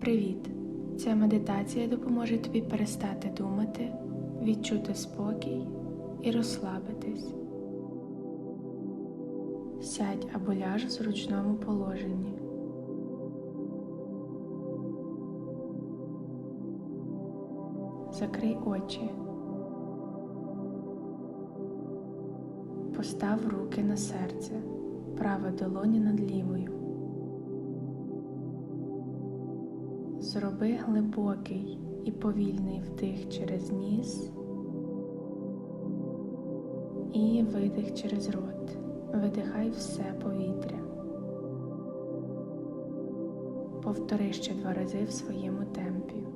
Привіт! Ця медитація допоможе тобі перестати думати, відчути спокій і розслабитись. Сядь або ляж в зручному положенні. Закрий очі. Постав руки на серце, права долоня над лівою. Зроби глибокий і повільний вдих через ніс і видих через рот. Видихай все повітря. Повтори ще два рази в своєму темпі.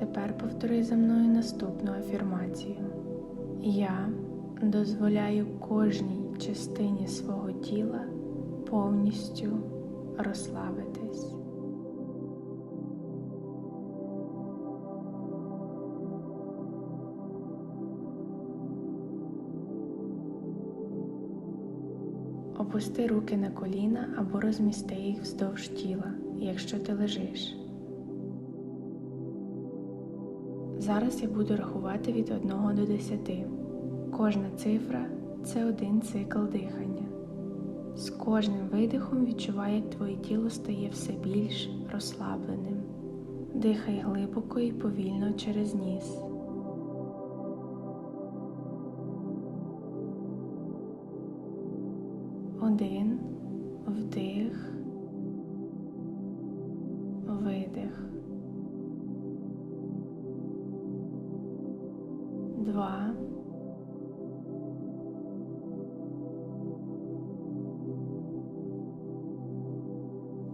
Тепер повтори за мною наступну афірмацію. Я дозволяю кожній частині свого тіла повністю розслабитись. Опусти руки на коліна або розмісти їх вздовж тіла, якщо ти лежиш. Зараз я буду рахувати від 1 до 10. Кожна цифра це один цикл дихання. З кожним видихом відчувай, як твоє тіло стає все більш розслабленим. Дихай глибоко і повільно через ніс. Один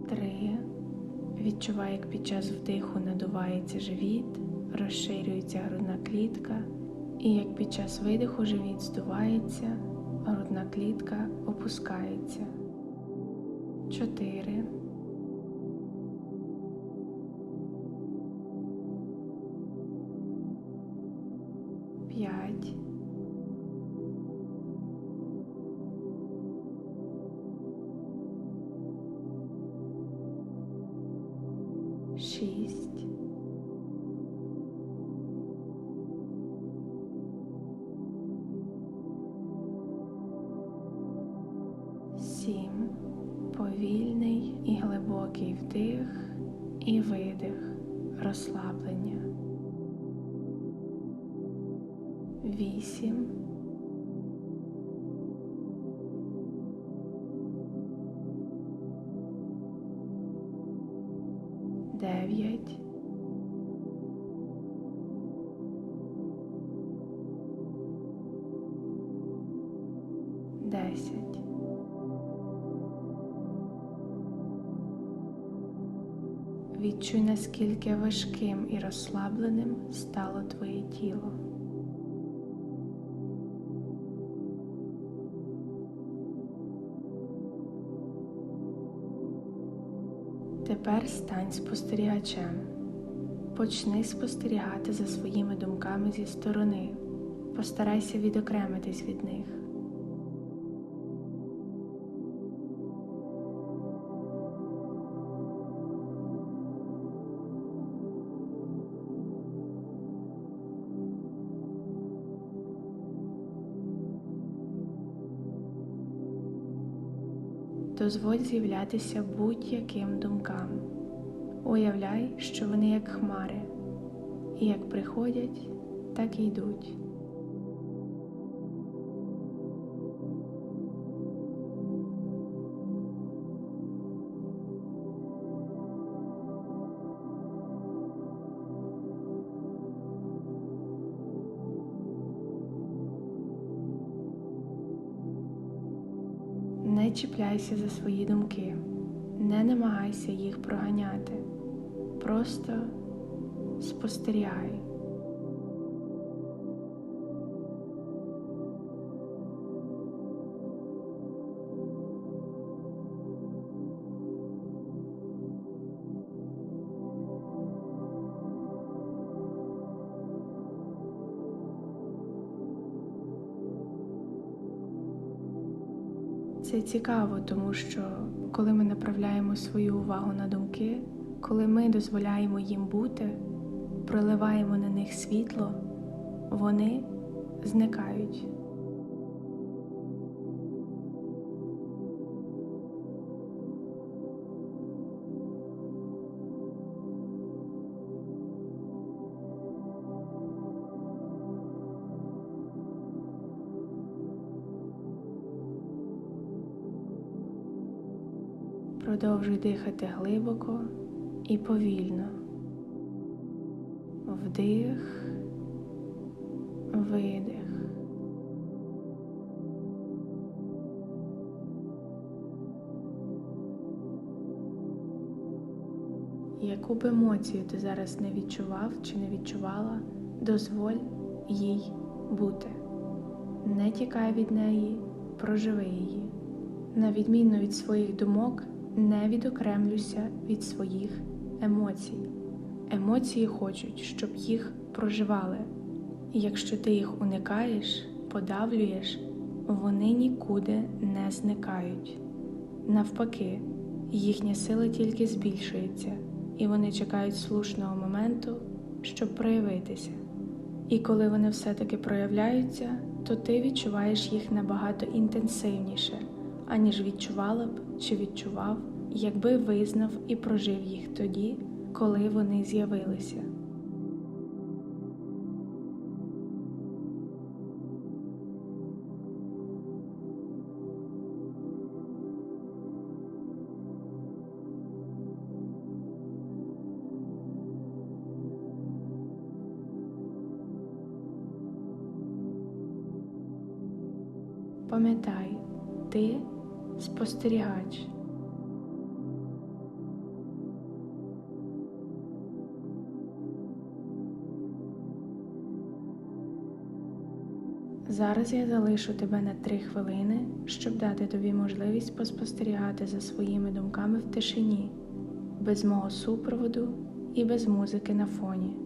Три. Відчувай, як під час вдиху надувається живіт, розширюється грудна клітка, і як під час видиху живіт здувається, грудна клітка опускається. Чотири. Глибокий вдих і видих розслаблення. Вісім. Дев'ять. Десять. Відчуй, наскільки важким і розслабленим стало твоє тіло. Тепер стань спостерігачем. Почни спостерігати за своїми думками зі сторони. Постарайся відокремитись від них. Дозволь з'являтися будь-яким думкам. Уявляй, що вони як хмари, і як приходять, так і йдуть. Не чіпляйся за свої думки, не намагайся їх проганяти. Просто спостерігай. Це цікаво, тому що коли ми направляємо свою увагу на думки, коли ми дозволяємо їм бути, проливаємо на них світло, вони зникають. Продовжуй дихати глибоко і повільно. Вдих, видих. Яку б емоцію ти зараз не відчував чи не відчувала, дозволь їй бути. Не тікай від неї, проживи її. На відміну від своїх думок, не відокремлюся від своїх емоцій. Емоції хочуть, щоб їх проживали. І якщо ти їх уникаєш, подавлюєш, вони нікуди не зникають. Навпаки, їхня сила тільки збільшується, і вони чекають слушного моменту, щоб проявитися. І коли вони все-таки проявляються, то ти відчуваєш їх набагато інтенсивніше, аніж відчувала б чи відчував, якби визнав і прожив їх тоді, коли вони з'явилися. Пам'ятай, ти спостерігач. Зараз я залишу тебе на три хвилини, щоб дати тобі можливість поспостерігати за своїми думками в тишині, без мого супроводу і без музики на фоні.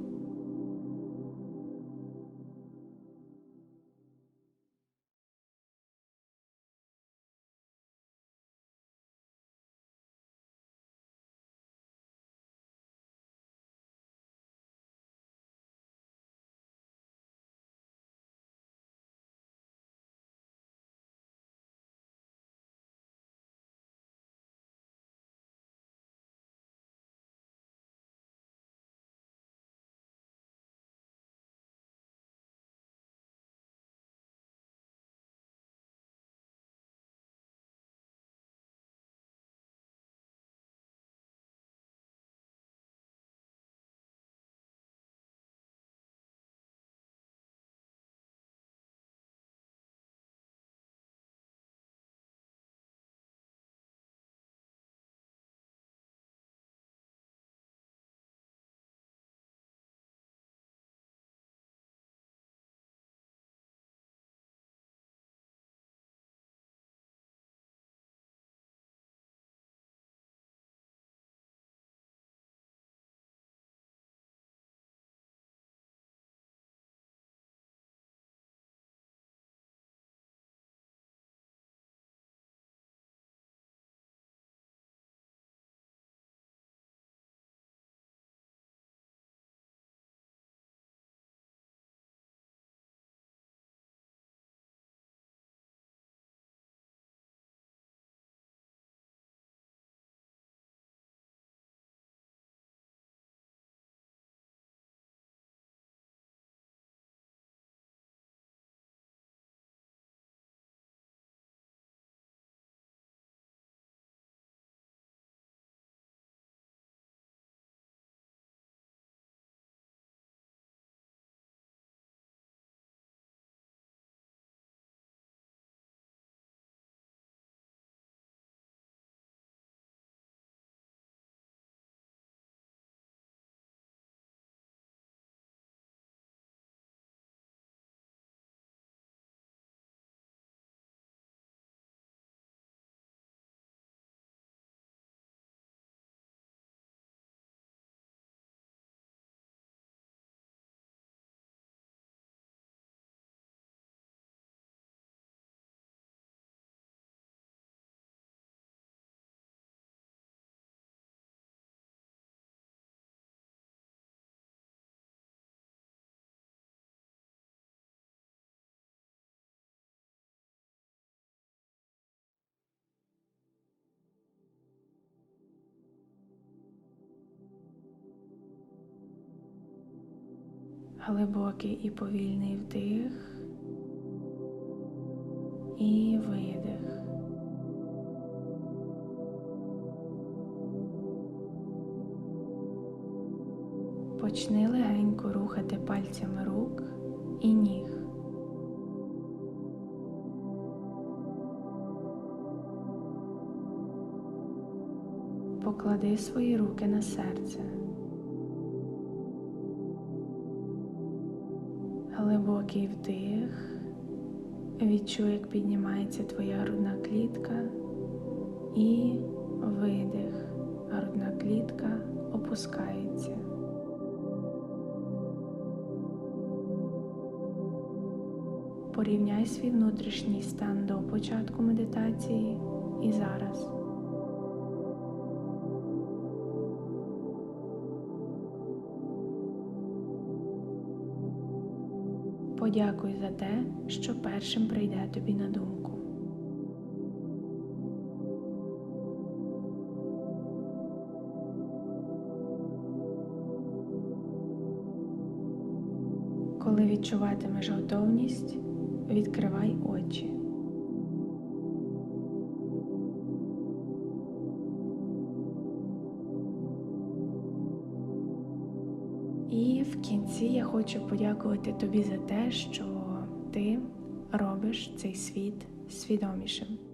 Глибокий і повільний вдих і видих. Почни легенько рухати пальцями рук і ніг. Поклади свої руки на серце. Глибокий вдих. Відчуй, як піднімається твоя грудна клітка і видих. Грудна клітка опускається. Порівняй свій внутрішній стан до початку медитації і зараз. Подякуй за те, що першим прийде тобі на думку. Коли відчуватимеш готовність, відкривай очі. І в кінці я хочу подякувати тобі за те, що ти робиш цей світ свідомішим.